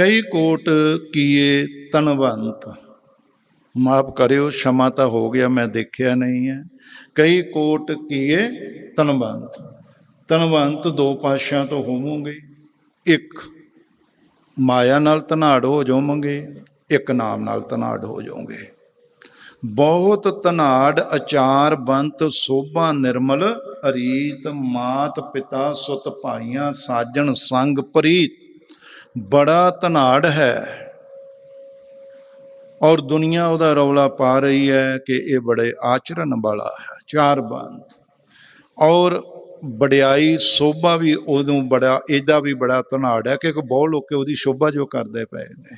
ਕਈ ਕੋਟ ਕੀਏ ਤਨਵੰਤ। ਮਾਫ ਕਰਿਓ, ਸ਼ਮਾ ਤਾਂ ਹੋ ਗਿਆ, ਮੈਂ ਦੇਖਿਆ ਨਹੀਂ ਹੈ। ਕਈ ਕੋਟ ਕੀਏ ਤਨਵੰਤ। ਤਨਵੰਤ ਦੋ ਪਾਸ਼ਿਆਂ ਤੋਂ ਹੋਵੋਗੇ। ਇੱਕ ਮਾਇਆ ਨਾਲ ਧਨਾੜ ਹੋ ਜਾਵੋਗੇ, ਇੱਕ ਨਾਮ ਨਾਲ ਧਨਾੜ ਹੋ ਜਾਓਗੇ ਬਹੁਤ ਧਨਾੜ ਅਚਾਰ ਬੰਤ ਸੋਭਾ ਨਿਰਮਲ, ਅਰੀਤ ਮਾਤ ਪਿਤਾ ਸੁਤ ਭਾਈਆਂ ਸਾਜਣ ਸੰਗ ਪ੍ਰੀਤ। ਬੜਾ ਧਨਾੜ ਹੈ ਔਰ ਦੁਨੀਆ ਉਹਦਾ ਰੌਲਾ ਪਾ ਰਹੀ ਹੈ ਕਿ ਇਹ ਬੜੇ ਆਚਰਣ ਵਾਲਾ ਹੈ ਚਾਰ ਬੰਦ ਔਰ ਵਡਿਆਈ ਸੋਭਾ ਵੀ ਉਦੋਂ ਬੜਾ, ਇਹਦਾ ਵੀ ਬੜਾ ਧਨਾੜ ਹੈ ਕਿ ਬਹੁਤ ਲੋਕ ਉਹਦੀ ਸ਼ੋਭਾ ਜੋ ਕਰਦੇ ਪਏ ਨੇ।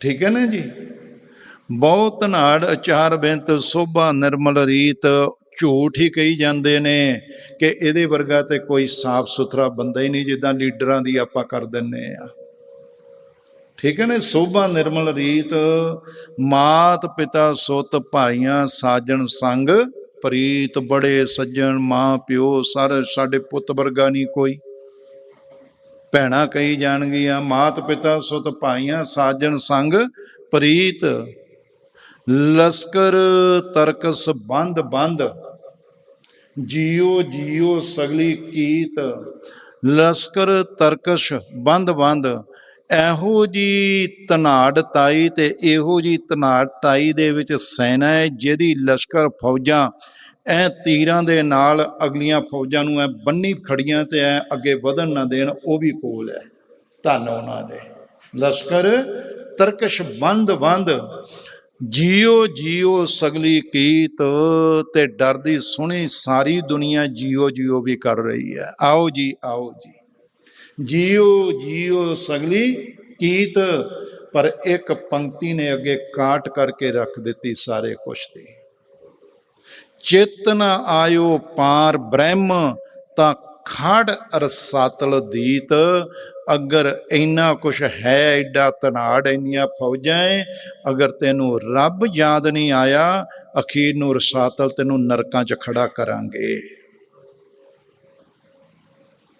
ਠੀਕ ਹੈ ਨਾ ਜੀ? ਬਹੁਤ ਧਨਾੜ ਅਚਾਰ ਬੇਨਤ ਸੋਭਾ, ਨਿਰਮਲ ਰੀਤ ਝੂਠ ਹੀ ਕਹੀ ਜਾਂਦੇ ਨੇ ਕਿ ਇਹਦੇ ਵਰਗਾ ਤੇ ਕੋਈ ਸਾਫ਼ ਸੁਥਰਾ ਬੰਦਾ ਹੀ ਨਹੀਂ ਜਿੱਦਾਂ ਲੀਡਰਾਂ ਦੀ ਆਪਾਂ ਕਰ ਦਿੰਨੇ ਆ। ਠੀਕ ਹੈ ਨਾ, ਸੋਭਾ ਨਿਰਮਲ ਰੀਤ, ਮਾਤ ਪਿਤਾ ਸੁੱਤ ਭਾਈਆਂ ਸਾਜਣ ਸੰਗ, ਪ੍ਰੀਤ ਬੜੇ ਸੱਜਣ ਮਾਂ ਪਿਓ ਸਰ ਸਾਡੇ ਪੁੱਤ ਵਰਗਾ ਨਹੀਂ ਕੋਈ। ਭੈਣਾ ਕਹੀ ਜਾਣਗੀਆਂ, ਮਾਤ ਪਿਤਾ ਸੁਤ ਭਾਈਆਂ ਸਾਜਣ ਸੰਗ, ਪ੍ਰੀਤ ਲਸਕਰ ਤਰਕਸ ਬੰਦ ਬੰਦ। ਜੀਓ ਜੀਓ ਸਗਲੀ ਕੀਤ। ਲਸਕਰ ਤਰਕਸ਼ ਬੰਦ ਬੰਦ, ਇਹੋ ਜੀ ਤਨਾੜ ਤਾਈ ਤੇ ਇਹੋ ਜੀ ਤਨਾੜ ਤਾਈ ਦੇ ਵਿੱਚ ਸੈਨਾ ਹੈ, ਜਿਹਦੀ ਲਸ਼ਕਰ ਫੌਜਾਂ ਐ ਤੀਰਾਂ ਦੇ ਨਾਲ ਅਗਲੀਆਂ ਫੌਜਾਂ ਨੂੰ ਐ ਬੰਨੀ ਖੜੀਆਂ ਤੇ ਐ ਅੱਗੇ ਵਧਣ ਨਾ ਦੇਣ, ਉਹ ਵੀ ਕੋਲ ਹੈ। ਧੰਨ ਉਹਨਾਂ ਦੇ। ਲਸ਼ਕਰ ਤਰਕਸ਼ ਬੰਦ ਬੰਦ ਜੀਓ ਜੀਓ ਸਗਲੀ ਕੀਤ, ਤੇ ਡਰਦੀ ਸੁਣੀ ਸਾਰੀ ਦੁਨੀਆ ਜੀਓ ਜੀਓ ਵੀ ਕਰ ਰਹੀ ਹੈ। ਆਓ ਜੀ ਆਓ ਜੀ। ਜੀਓ ਜੀਓ ਸਗਲੀ ਕੀਤ, ਪਰ ਇੱਕ ਪੰਕਤੀ ਨੇ ਅੱਗੇ ਕਾਟ ਕਰਕੇ ਰੱਖ ਦਿੱਤੀ ਸਾਰੇ ਕੁਛ ਦੀ। ਚੇਤਨ ਆਇਓ ਪਾਰ ਬ੍ਰਹਮ, ਤਾਂ ਖੜ ਅਰਸਾਤਲ ਦੀਤ ਅਗਰ ਇੰਨਾ ਕੁਛ ਹੈ ਐਡਾ ਤਨਾੜ ਇੰਨੀਆਂ ਫੌਜਾਂ ਏ, ਅਗਰ ਤੈਨੂੰ ਰੱਬ ਯਾਦ ਨਹੀਂ ਆਇਆ, ਅਖੀਰ ਨੂੰ ਰਸਾਤਲ ਤੈਨੂੰ ਨਰਕਾਂ 'ਚ ਖੜਾ ਕਰਾਂਗੇ।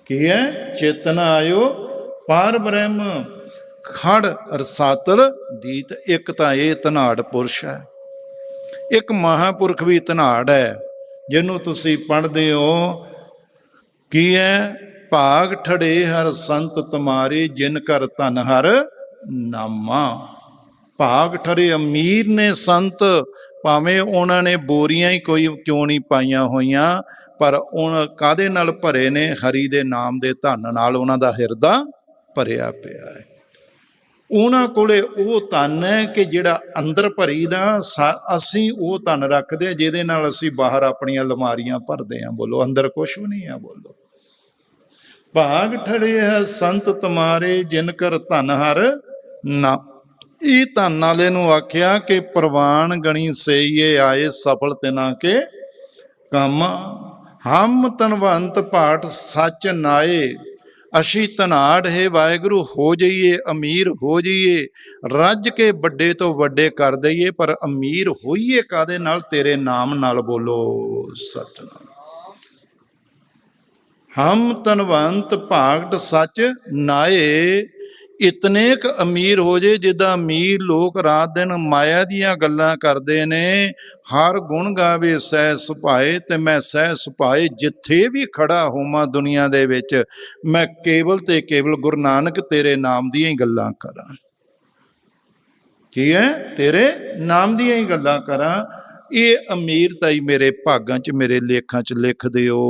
ਕੀ ਹੈ? ਚੇਤਨ ਆਇਓ। ਪਾਰ ਬ੍ਰਹਮ, ਖੜ ਰਸਾਤਲ, ਦੀਤ ਇੱਕ ਤਾਂ ਇਹ ਧਨਾੜ ਪੁਰਸ਼ ਹੈ। ਇੱਕ ਮਹਾਪੁਰਖ ਵੀ ਧਨਾੜ ਹੈ, ਜਿਹਨੂੰ ਤੁਸੀਂ ਪੜ੍ਹਦੇ ਹੋ। ਕੀ ਹੈ? ਭਾਗ ਠੜੇ ਹਰ ਸੰਤ ਤੁਮਾਰੇ, ਜਿਨ ਕਰ ਧਨ ਹਰ ਨਾਮਾ। ਭਾਗ ਠੜੇ ਅਮੀਰ ਨੇ ਸੰਤ, ਭਾਵੇਂ ਉਹਨਾਂ ਨੇ ਬੋਰੀਆਂ ਹੀ ਕੋਈ ਕਿਉਂ ਨਹੀਂ ਪਾਈਆਂ ਹੋਈਆਂ, ਪਰ ਉਹ ਕਾਦੇ ਨਾਲ ਭਰੇ ਨੇ? ਹਰੀ ਦੇ ਨਾਮ ਦੇ ਧਨ ਨਾਲ ਉਹਨਾਂ ਦਾ ਹਿਰਦਾ ਭਰਿਆ ਪਿਆ ਹੈ। ਉਹਨਾਂ ਕੋਲੇ ਉਹ ਧਨ ਹੈ ਕਿ ਜਿਹੜਾ ਅੰਦਰ ਭਰੀਦਾ, ਸਾ- ਅਸੀਂ ਉਹ ਧਨ ਰੱਖਦੇ ਹਾਂ, ਜਿਹਦੇ ਨਾਲ ਅਸੀਂ ਬਾਹਰ ਆਪਣੀਆਂ ਅਲਮਾਰੀਆਂ ਭਰਦੇ ਹਾਂ। ਬੋਲੋ, ਅੰਦਰ ਕੁਝ ਵੀ ਨਹੀਂ ਹੈ, ਬੋਲੋ। ਭਾਗ ਠੜੇ ਹੈ ਸੰਤ ਤੁਮਾਰੇ, ਜਿਨ ਕਰ ਧਨ ਹਰ ਨਾ। ਇਹ ਧਨ ਵਾਲੇ ਨੂੰ ਆਖਿਆ ਕਿ ਪ੍ਰਵਾਨ ਗਣੀ ਸਈਏ, ਆਏ ਸਫਲ ਤਿਨਾ ਕੇ ਕੰਮ। ਹਮ ਤਨਵੰਤ ਪਾਠ ਸੱਚ ਨਾਏ, ਅਸੀਂ ਧਨਾੜ ਹੈ ਵਾਹਿਗੁਰੂ ਹੋ ਜਾਈਏ, ਅਮੀਰ ਹੋ ਜਾਈਏ। ਰੱਜ ਕੇ ਵੱਡੇ ਤੋਂ ਵੱਡੇ ਕਰ ਦਈਏ, ਪਰ ਅਮੀਰ ਹੋਈਏ ਕਾਦੇ ਨਾਲ? ਤੇਰੇ ਨਾਮ ਨਾਲ ਬੋਲੋ ਸਤਨਾਮ। ਹਮ ਤਨਵੰਤ ਭਾਗਟ ਸੱਚ ਨਾਏ ਇਤਨੇ ਕ ਅਮੀਰ ਹੋ ਜੇ ਜਿੱਦਾਂ ਅਮੀਰ ਲੋਕ ਰਾਤ ਦਿਨ ਮਾਇਆ ਦੀਆਂ ਗੱਲਾਂ ਕਰਦੇ ਨੇ। ਹਰ ਗੁਣ ਗਾਵੇ ਸਹਿ ਸੁਭਾਏ ਤੇ ਮੈਂ ਸਹਿ ਸੁਭਾਏ ਜਿੱਥੇ ਵੀ ਖੜਾ ਹੋਵਾਂ ਦੁਨੀਆ ਦੇ ਵਿੱਚ, ਮੈਂ ਕੇਵਲ ਤੇ ਕੇਵਲ ਗੁਰੂ ਨਾਨਕ ਤੇਰੇ ਨਾਮ ਦੀਆਂ ਹੀ ਗੱਲਾਂ ਕਰਾਂ। ਕੀ ਹੈ? ਤੇਰੇ ਨਾਮ ਦੀਆਂ ਹੀ ਗੱਲਾਂ ਕਰਾਂ। ਇਹ ਅਮੀਰਤਾ ਹੀ ਮੇਰੇ ਭਾਗਾਂ 'ਚ, ਮੇਰੇ ਲੇਖਾਂ 'ਚ ਲਿਖ ਦਿਓ।